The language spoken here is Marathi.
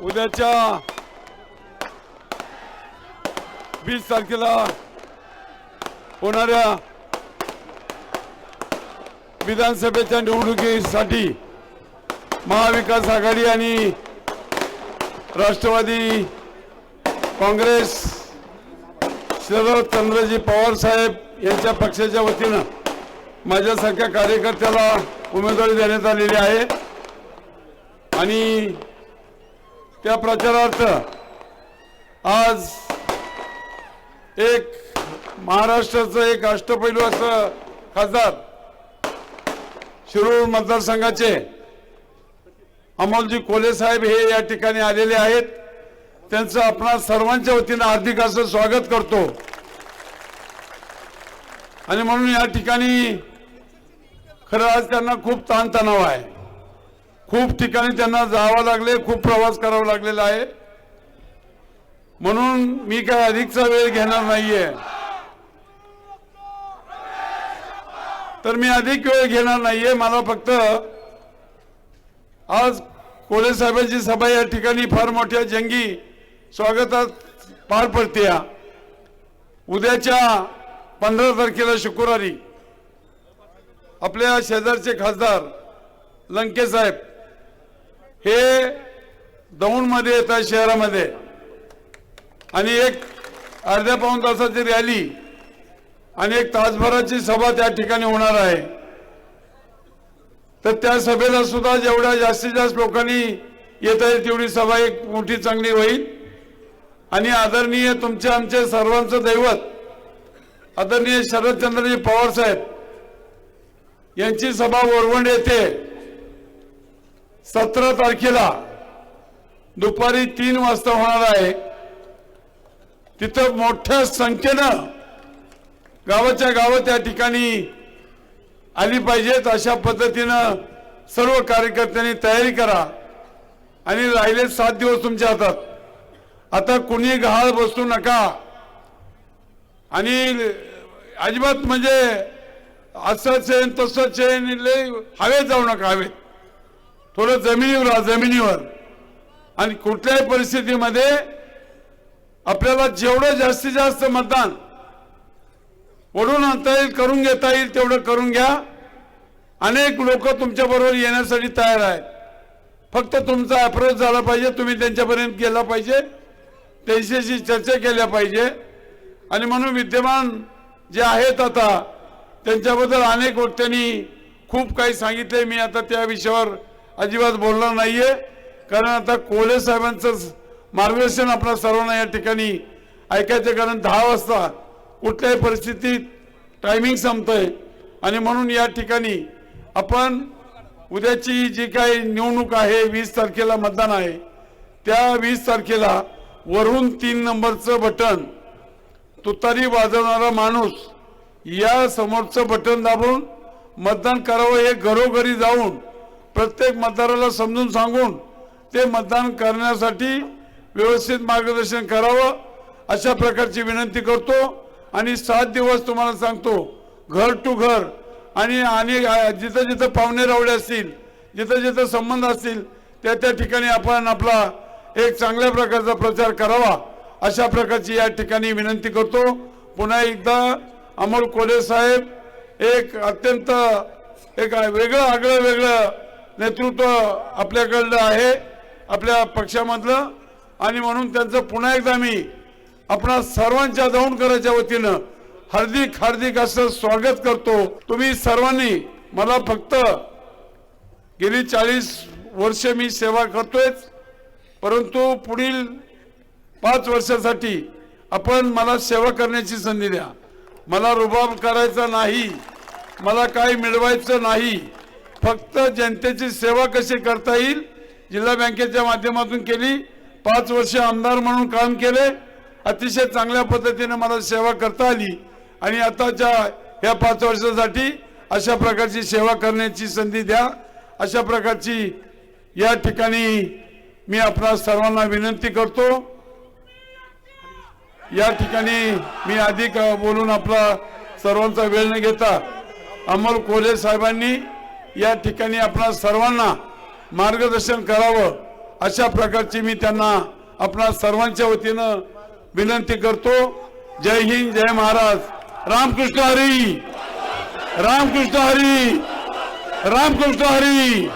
उद्याच्या वीस तारखेला होणाऱ्या विधानसभेच्या निवडणुकीसाठी महाविकास आघाडी आणि राष्ट्रवादी काँग्रेस शरद चंद्रजी पवार साहेब यांच्या पक्षाच्या वतीनं माझ्यासारख्या कार्यकर्त्याला उमेदवारी देण्यात आलेली आहे. आणि त्या प्रचारार्थ आज एक महाराष्ट्राचं एक अष्टपैलू असं खासदार शिरूर मतदारसंघाचे अमोलजी कोले साहेब हे या ठिकाणी आलेले आहेत. त्यांचं आपणा सर्वांच्या वतीनं हार्दिक असं स्वागत करतो. आणि म्हणून या ठिकाणी खरं आज त्यांना खूप ताणतणाव आहे. खूप ठिकाणी त्यांना जावं लागले खूप प्रवास करावा लागलेला आहे. म्हणून मी काय अधिकचा वेळ घेणार नाहीये. तर मी अधिक वेळ घेणार नाहीये. मला फक्त आज कोळे साहेबांची सभा या ठिकाणी फार मोठ्या जंगी स्वागतात पार पडते उद्याच्या पंधरा तारखेला शुक्रवारी आपल्या शेजारचे खासदार लंके साहेब हे दौंडमध्ये येतात शहरामध्ये. आणि एक अर्ध्या पाऊन तासाची रॅली आणि एक तासभराची सभा त्या ठिकाणी होणार आहे. तर त्या सभेला सुद्धा जेवढ्या जास्तीत जास्त लोकांनी येता येईल तेवढी सभा एक मोठी चांगली होईल. आणि आदरणीय तुमचे आमचे सर्वांचं दैवत आदरणीय शरदचंद्रजी पवार साहेब यांची सभा वरवंड येथे सतरा तारखेला दुपारी तीन वाजता होणार आहे. तिथं मोठ्या संख्येनं गावाच्या गावं त्या ठिकाणी आली पाहिजेत. अशा पद्धतीनं सर्व कार्यकर्त्यांनी तयारी करा आणि राहिले सात दिवस तुमच्या हातात. आता कुणी गहाळ बसू नका. आणि अजिबात म्हणजे असं चेन तसंच चेन लय हवेत जाऊ नका हवेत. थोडं जमिनीवर राहा जमिनीवर. आणि कुठल्याही परिस्थितीमध्ये आपल्याला जेवढं जास्तीत जास्त मतदान ओढून आणता येईल करून घेता येईल तेवढं करून घ्या. अनेक लोक तुमच्या बरोबर येण्यासाठी तयार आहेत. फक्त तुमचा अप्रोच झाला पाहिजे तुम्ही त्यांच्यापर्यंत गेला पाहिजे. त्यांच्याशी चर्चा केल्या पाहिजे. आणि म्हणून विद्यमान जे आहेत आता त्यांच्याबद्दल अनेक वक्त्यांनी खूप काही सांगितले मी आता त्या विषयावर अजिबात बोलणार नाहीये. कारण आता कोले साहेबांचं मार्गदर्शन आपल्या सर्वांना या ठिकाणी ऐकायचं कारण दहा वाजता कुठल्याही परिस्थितीत टायमिंग संपतंय. आणि म्हणून या ठिकाणी आपण उद्याची जी काही निवडणूक आहे वीस तारखेला मतदान आहे त्या वीस तारखेला वरून तीन नंबरचं बटन तुतारी वाजवणारा माणूस या समोरचं बटन दाबून मतदान करावं हे घरोघरी जाऊन प्रत्येक मतदाराला समजून सांगून ते मतदान करण्यासाठी व्यवस्थित मार्गदर्शन करावं अशा प्रकारची विनंती करतो आणि सात दिवस तुम्हाला सांगतो घर टू घर आणि आणि जिथं जिथं पाहुणे रावळे असतील जिथं जिथं संबंध असतील त्या त्या ठिकाणी आपण आपला एक चांगल्या प्रकारचा प्रचार करावा अशा प्रकारची या ठिकाणी विनंती करतो. पुन्हा एकदा अमोल कोले साहेब एक अत्यंत एक वेगळं आगळं वेगळं नेतृत्व आपल्याकडलं आहे आपल्या पक्षामधलं. आणि म्हणून त्यांचं पुन्हा एकदा मी आपणा सर्वांच्या दौंडकराच्या वतीनं हार्दिक हार्दिक असं स्वागत करतो. तुम्ही सर्वांनी मला फक्त गेली चाळीस वर्ष मी सेवा करतोयच. परंतु पुढील पाच वर्षासाठी आपण मला सेवा करण्याची संधी द्या. मला रुबाब करायचा नाही. मला काही मिळवायचं नाही. फक्त जनतेची सेवा कशी करता येईल? जिल्हा बँकेच्या माध्यमातून केली. पाच वर्ष आमदार म्हणून काम केले. अतिशय चांगल्या पद्धतीने मला सेवा करता आली. आणि आताच्या ह्या पाच वर्षासाठी अशा प्रकारची सेवा करण्याची संधी द्या. अशा प्रकारची या ठिकाणी मी आपणा सर्वांना विनंती करतो. या ठिकाणी मी अधिक बोलून आपला सर्वांचा वेळ न घेता अमोल कोल्हे साहेबांनी या ठिकाणी आपणा सर्वांना मार्गदर्शन करावं अशा प्रकारची मी त्यांना आपणा सर्वांच्या वतीनं विनंती करतो. जय हिंद जय महाराज. रामकृष्ण हरी! रामकृष्ण हरी! रामकृष्ण हरी!